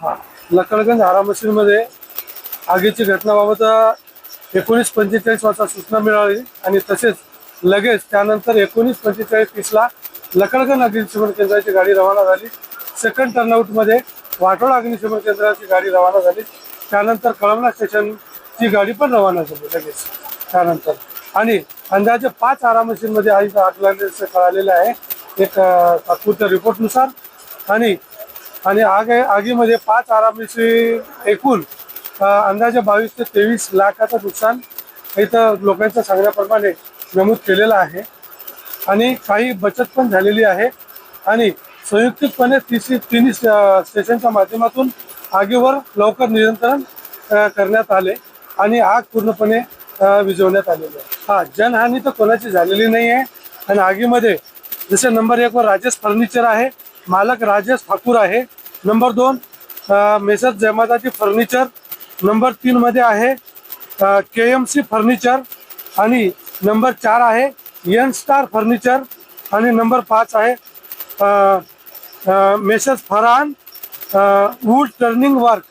हा. लकडगंज हारा मशीनमध्ये आगीची घटनाबाबत एकोणीस पंचेचाळीस वाजता सूचना मिळाली आणि तसेच लगेच त्यानंतर एकोणीस पंचेचाळीस तीसला लकडगंज अग्निशमन केंद्राची गाडी रवाना झाली. सेकंड टर्नआउटमध्ये वाटोळ अग्निशमन केंद्राची गाडी रवाना झाली. त्यानंतर कळमना स्टेशनची गाडी पण रवाना झाली लगेच. त्यानंतर. आणि अंदाजे पाच आरा मशीनमध्ये आग आग लागल्याचं कळालेलं आहे. एक तात्पुरत्या रिपोर्टनुसार आणि आणि आग आगीमध्ये पाच आरामीची एकूण अंदाजे बावीस ते तेवीस लाखाचं नुकसान इथं लोकांच्या सांगण्याप्रमाणे नमूद केलेलं आहे. आणि काही बचत पण झालेली आहे. आणि संयुक्तिकपणे तिसी तिन्ही स्टेशनच्या माध्यमातून आगीवर लवकर नियंत्रण करण्यात आले आणि आग पूर्णपणे विझवण्यात आलेली आहे. हा जनहानी तर कोणाची झालेली नाही आहे आणि आगीमध्ये जसे नंबर एक वर राजेश फर्निचर आहे मालक राजेश ठाकूर आहे. नंबर दोन मेसर जमाताची फर्निचर. नंबर तीन मध्ये आहे के एम सी फर्निचर. आणि नंबर चार आहे यन स्टार फर्निचर. आणि नंबर पाच आहे messrs Farhan wood turning work.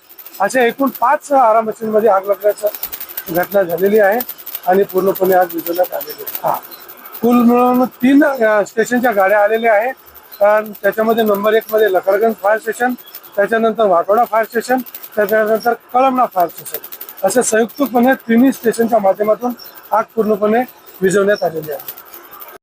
अशा एकूण पाच आरा मशीनमध्ये आग लागल्याचं घटना झालेली आहे. आणि पूर्णपणे आग विजवण्यात आलेली आहे. हा. कुल मिळून तीन स्टेशनच्या गाड्या आलेल्या आहेत. कारण त्याच्यामध्ये नंबर एकमध्ये लकडगंज फायर स्टेशन त्याच्यानंतर वाटोडा फायर स्टेशन त्याच्यानंतर कळमना फायर स्टेशन असे संयुक्तपणे तिन्ही स्टेशनच्या माध्यमातून आग पूर्णपणे विझवण्यात आलेली आहे.